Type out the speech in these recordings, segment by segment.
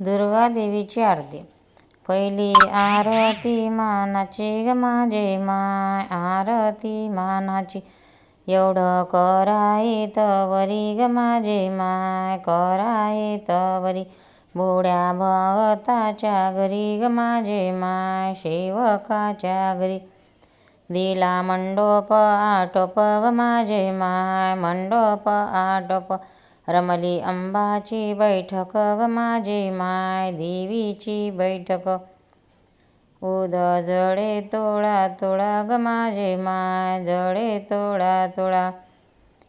दुर्गा देवीची आरती. पहिली आरती मानाची ग माझे माय. आरती मानाची. एवढं कराये तवरी ग माझे माय. कराये तवरी. बोड्या भगताच्या घरी ग माझे माय. सेवकाच्या घरी. दिला मंडोप आटोप ग माझे माय. मंडोप आटोप रमली अंबाची बैठक ग माझे माय देवीची बैठक. उद जळे तोळा तोळा ग माझे माय जळे तोळा तोळा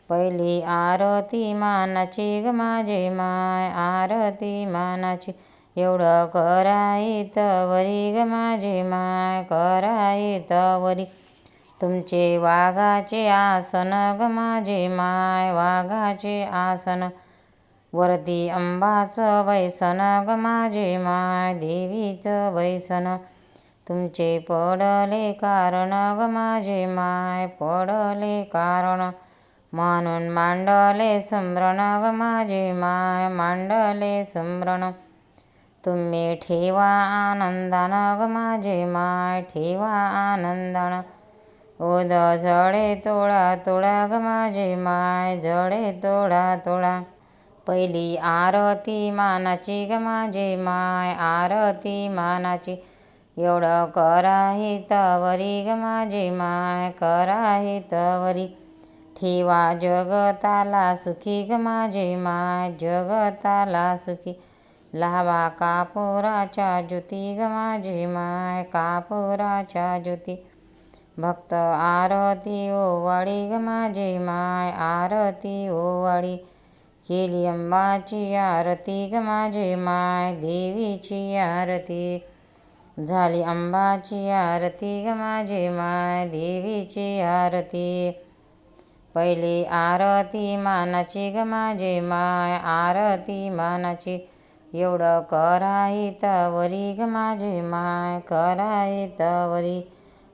पहिली आरती मानाची ग माझे माय आरती मानाची. एवढं कराई तवरी ग माझे माय कराई तवरी तुमचे वाघाचे आसन ग माझे माय वाघाचे आसन. वरती अंबाचं बैसन ग माझे माय देवीचं बैसन तुमचे पडले कारण ग माझे माय पडले कारण. म्हणून मांडले सुमरण ग माझे माय मांडले सुमरण तुम्ही ठेवा आनंदान ग माझे माय ठेवा आनंदान. उद जडे तोळा तोळा ग माझे माय जडे तोळा तोळा पहिली आरती मानाची ग माझे माय आरती मानाची. एवढं कराही तवरी ग माझे माय कराही तवरी. ठेवा जगताला सुखी ग माझे माय जगताला सुखी. लावा कापुराच्या ज्योती ग माझे माय कापुराच्या ज्योती. भक्त आरती ओवाळी ग माझे माय. आरती ओवाळी केली अंबाची आरती ग माझे माय. देवीची आरती. झाली अंबाची आरती ग माझे माय. देवीची आरती. पहिली आरती मानाची ग माझे माय. आरती मानाची. एवढं कराई तवरी ग माझे माय. कराई तवरी